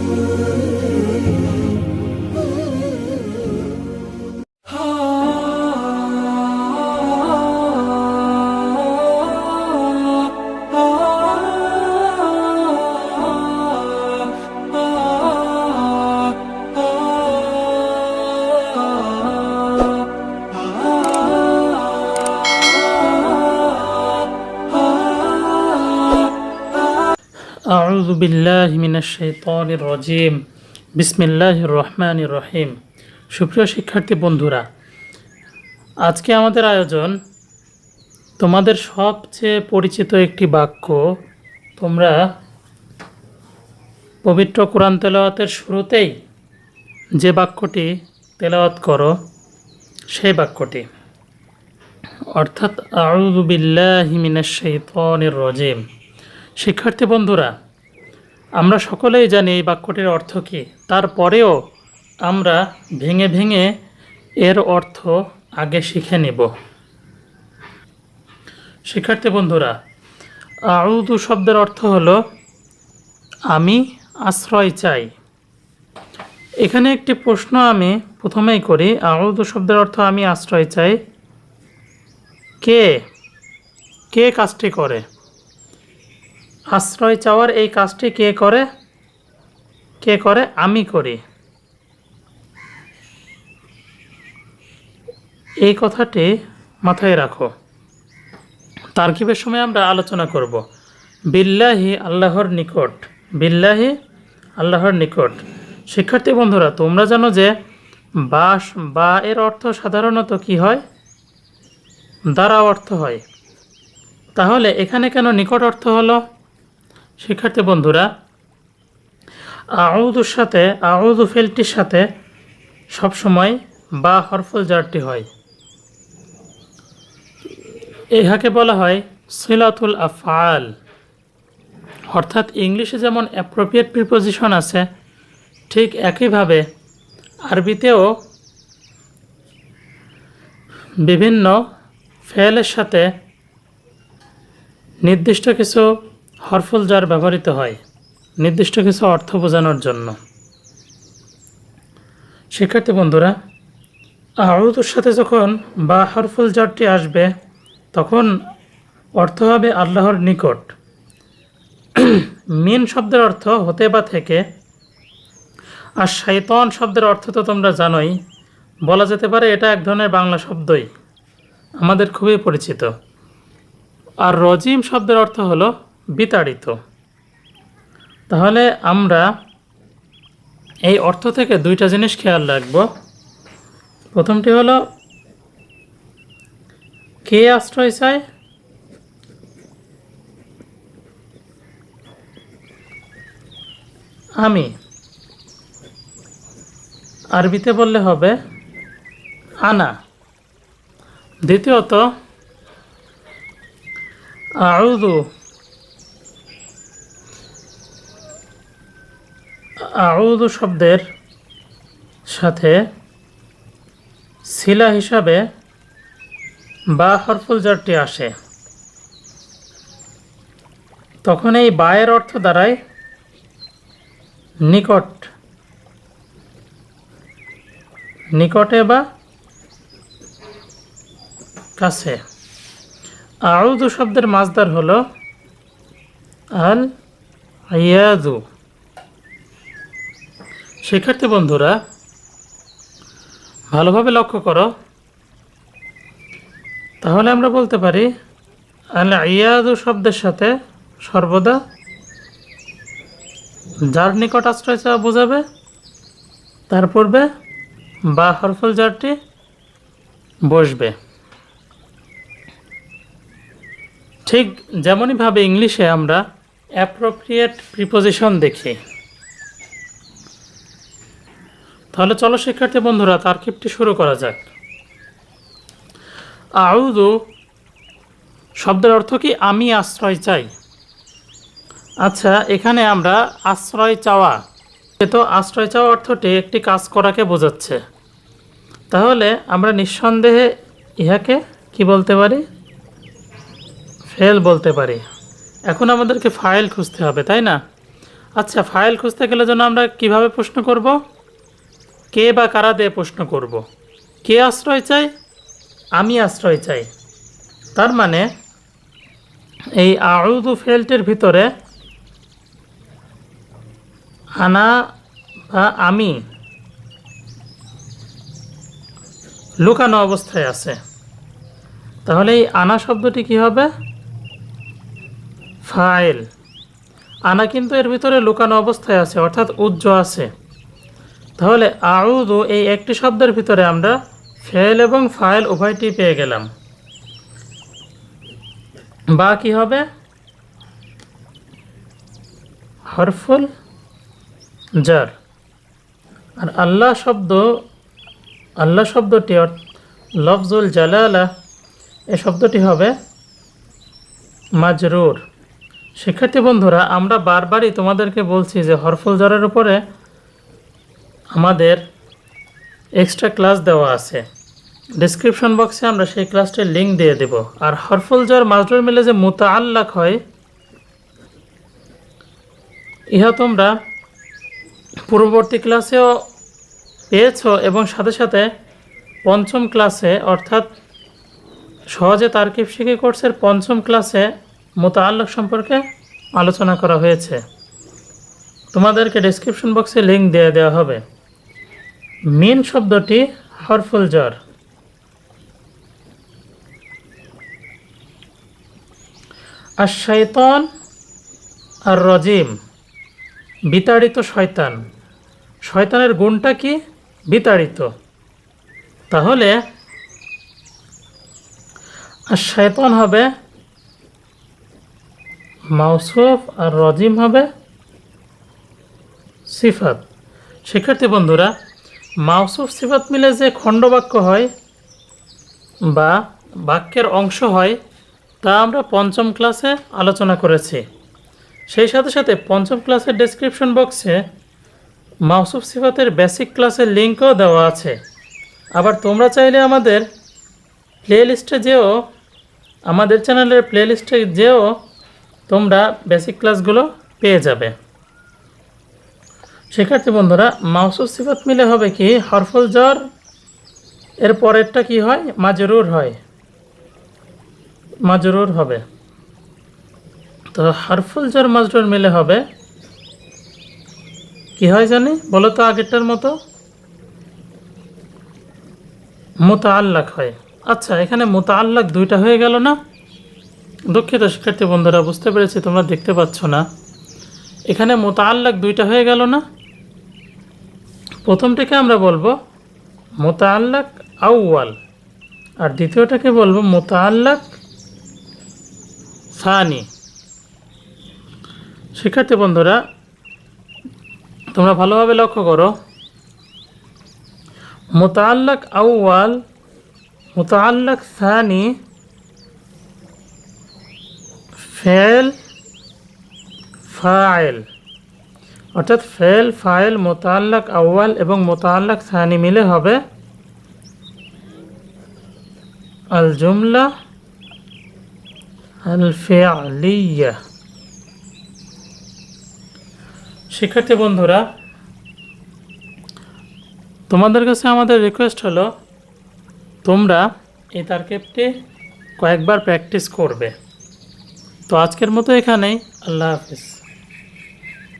you. আউযু বিল্লাহি মিনাশ রাজিম। বিসমিল্লাহির রহমানির রহিম। সুপ্রিয় শিক্ষার্থী বন্ধুরা, আজকে আমাদের আয়োজন তোমাদের সবচেয়ে পরিচিত একটি বাক্য, তোমরা পবিত্র কোরআন তেলাওয়াতের শুরুতেই যে বাক্যটি তেলাওয়াত করো, সেই বাক্যটি। অর্থাৎ আউজুবিল্লাহ মিনাশ শাইতানির রাজিম। শিক্ষার্থী বন্ধুরা আমরা সকলেই জানি এই বাক্যটির অর্থ কী। তারপরেও আমরা ভেঙে ভেঙে এর অর্থ আগে শিখে নেব। শিক্ষার্থী বন্ধুরা আউদু শব্দের অর্থ হলো, আমি আশ্রয় চাই। এখানে একটি প্রশ্ন আমি প্রথমেই করি আউদু শব্দের অর্থ আমি আশ্রয় চাই। কে? কে কাজটি করে? আশ্রয় চাওয়ার এই কাজটি কে করে? কে করে? আমি করি। এই কথাটি মাথায় রাখো। তারকিবের সময় আমরা আলোচনা করব। বিল্লাহি আল্লাহর নিকট, বিল্লাহি আল্লাহর নিকট। শিক্ষার্থী বন্ধুরা, তোমরা জানো যে বাস, বা এর অর্থ সাধারণত কি হয়? দ্বারা অর্থ হয়। তাহলে এখানে কেন নিকট অর্থ হলো? শিক্ষার্থী বন্ধুরা আউদুর সাথে আউদু ফেলটির সাথে সবসময় বা হরফুল জারটি হয়। ইহাকে বলা হয় সিলাতুল আফআল। অর্থাৎ ইংলিশে যেমন অ্যাপ্রোপ্রিয়েট প্রিপোজিশন আছে, ঠিক একইভাবে আরবিতেও বিভিন্ন ফেলের সাথে নির্দিষ্ট কিছু হরফুল জার ব্যবহৃত হয়, নির্দিষ্ট কিছু অর্থ বোঝানোর জন্য। শিক্ষার্থী বন্ধুরা, আউদুর সাথে যখন বা হরফুল জারটি আসবে, তখন অর্থ হবে আল্লাহর নিকট। মিন শব্দের অর্থ হতে বা থেকে, আর শৈতন শব্দের অর্থ তো তোমরা জানোই, বলা যেতে পারে এটা এক ধরনের বাংলা শব্দই। আমাদের খুবই পরিচিত। আর রজিম শব্দের অর্থ হলো বিতাড়িত। তাহলে আমরা এই অর্থ থেকে দুইটা জিনিস খেয়াল রাখব। প্রথমটি হলো, কে আশ্রয় চায়? আমি। আরবিতে বললে হবে, আনা। দ্বিতীয়ত আউদু আউদু শব্দের সাথে শিলা হিসাবে বা হরফুল জারটি আসে। তখন এই বায়ের অর্থ দ্বারাই নিকট, নিকটে বা কাছে। আউদু শব্দের মাজদার হল আল ইয়াদু শিক্ষার্থী বন্ধুরা, ভালোভাবে লক্ষ্য করো। তাহলে আমরা বলতে পারি আল ইয়াদু শব্দের সাথে সর্বদা যার নিকট আশ্রয় চাওয়া বোঝাবে। তার পূর্বে বা হরফল জারটি বসবে। ঠিক যেমনইভাবে ইংলিশে আমরা অ্যাপ্রোপ্রিয়েট প্রিপোজিশন দেখি। তাহলে চলো, শিক্ষার্থী বন্ধুরা, তারকিবটি শুরু করা যাক। আউদু শব্দের অর্থ কি? আমি আশ্রয় চাই। আচ্ছা এখানে আমরা আশ্রয় চাওয়া। তো আশ্রয় চাওয়া অর্থটি একটি কাজ করাকে বোঝাচ্ছে। তাহলে আমরা নিঃসন্দেহে ইহাকে কি বলতে পারি? ফেল বলতে পারি। এখন আমাদেরকে ফাইল খুঁজতে হবে, তাই না? আচ্ছা ফাইল খুঁজতে গেলে যেন আমরা কীভাবে প্রশ্ন করব? কে বা কারা দিয়ে প্রশ্ন করব? কে আশ্রয় চাই আমি আশ্রয় চাই। তার মানে এই আউদু ফেল্টের ভিতরে আনা বা আমি লুকানো অবস্থায় আছে। তাহলে এই আনা শব্দটি কি হবে? ফাইল। আনা কিন্তু এর ভিতরে লুকানো অবস্থায় আছে, অর্থাৎ উজ্জ আছে। তাহলে আউদু এই একটি শব্দের ভিতরে আমরা ফেল এবং ফাইল উভয়টি পেয়ে গেলাম। বা কি হবে? হরফুল জার। আর আল্লাহ শব্দ, আল্লাহ শব্দটি লফজুল জালালা, এ শব্দটি হবে মাজরুর। শিক্ষার্থী বন্ধুরা, আমরা বারবারই তোমাদেরকে বলছি যে হরফুল জারের উপরে আমাদের এক্সট্রা ক্লাস দেওয়া আছে। ডিসক্রিপশন বক্সে আমরা সেই ক্লাসটির লিঙ্ক দিয়ে দেব। আর হরফুল জার মাজরুর মিলে যে মুতাআল্লাক হয়, ইহা তোমরা পূর্ববর্তী ক্লাসেও পেয়েছ এবং সাথে সাথে পঞ্চম ক্লাসে অর্থাৎ সহজে তারকিব শিখে কোর্সের পঞ্চম ক্লাসে মোতাল্লক সম্পর্কে আলোচনা করা হয়েছে। তোমাদেরকে ডেসক্রিপশন বক্সে লিঙ্ক দিয়ে দেওয়া হবে। মিন শব্দটি হরফুল জ্বর। আর শৈতন আর রজিম বিতাড়িত শয়তান। শয়তানের গুণটা কি? বিতাড়িত। তাহলে আর শয়তান হবে মাউসুফ আর রজিম হবে সিফাত। শিক্ষার্থী বন্ধুরা মাউসুফ সিফাত মিলে যে খণ্ডবাক্য হয় বা বাক্যের অংশ হয়, তা আমরা পঞ্চম ক্লাসে আলোচনা করেছি। সেই সাথে সাথে পঞ্চম ক্লাসের ডেসক্রিপশন বক্সে মাউসুফ সিফাতের বেসিক ক্লাসের লিঙ্কও দেওয়া আছে। আবার তোমরা চাইলে আমাদের প্লে লিস্টে যেও, আমাদের চ্যানেলের প্লে লিস্টে যেও, তোমরা বেসিক ক্লাসগুলো পেয়ে যাবে। শিক্ষার্থী বন্ধুরা মাউসুফ সিফাত মিলে হবে কি? হরফুল জ্বর, এর পরেরটা কি হয়? মাজরুর হয়। মাজরুর হবে। তো হরফুল জ্বর, মাজরুর মিলে হবে। কি হয় জানি? বলো তো আগেরটার মতো। মোতাল্লাক হয়। আচ্ছা এখানে মোতাল্লাক দুইটা হয়ে গেল না? দুঃখিত শিক্ষার্থী বন্ধুরা, বুঝতে পেরেছি, তোমরা দেখতে পাচ্ছ না। এখানে মোতাল্লাক দুইটা হয়ে গেল না? প্রথমটাকে আমরা বলব মোতাল্লাক আউয়াল, আর দ্বিতীয়টাকে বলব মোতাল্লাক সানি। শিক্ষার্থী বন্ধুরা, তোমরা ভালোভাবে লক্ষ্য করো। মোতাল্লাক আউয়াল মোতাল্লাক সানি, ফেল, ফাইল। অর্থাৎ ফেল, ফাইল, মোতাল্লাক, আউয়াল এবং মোতাল্লাক সানি মিলে হবে আল জুমলা আল ফেয়ালিয়া শিক্ষার্থী বন্ধুরা, তোমাদের কাছে আমাদের রিকোয়েস্ট হলো, তোমরা এই তারকেপটি কয়েকবার প্র্যাকটিস করবে। তো আজকের মতো এখানেই, আল্লাহ হাফিজ।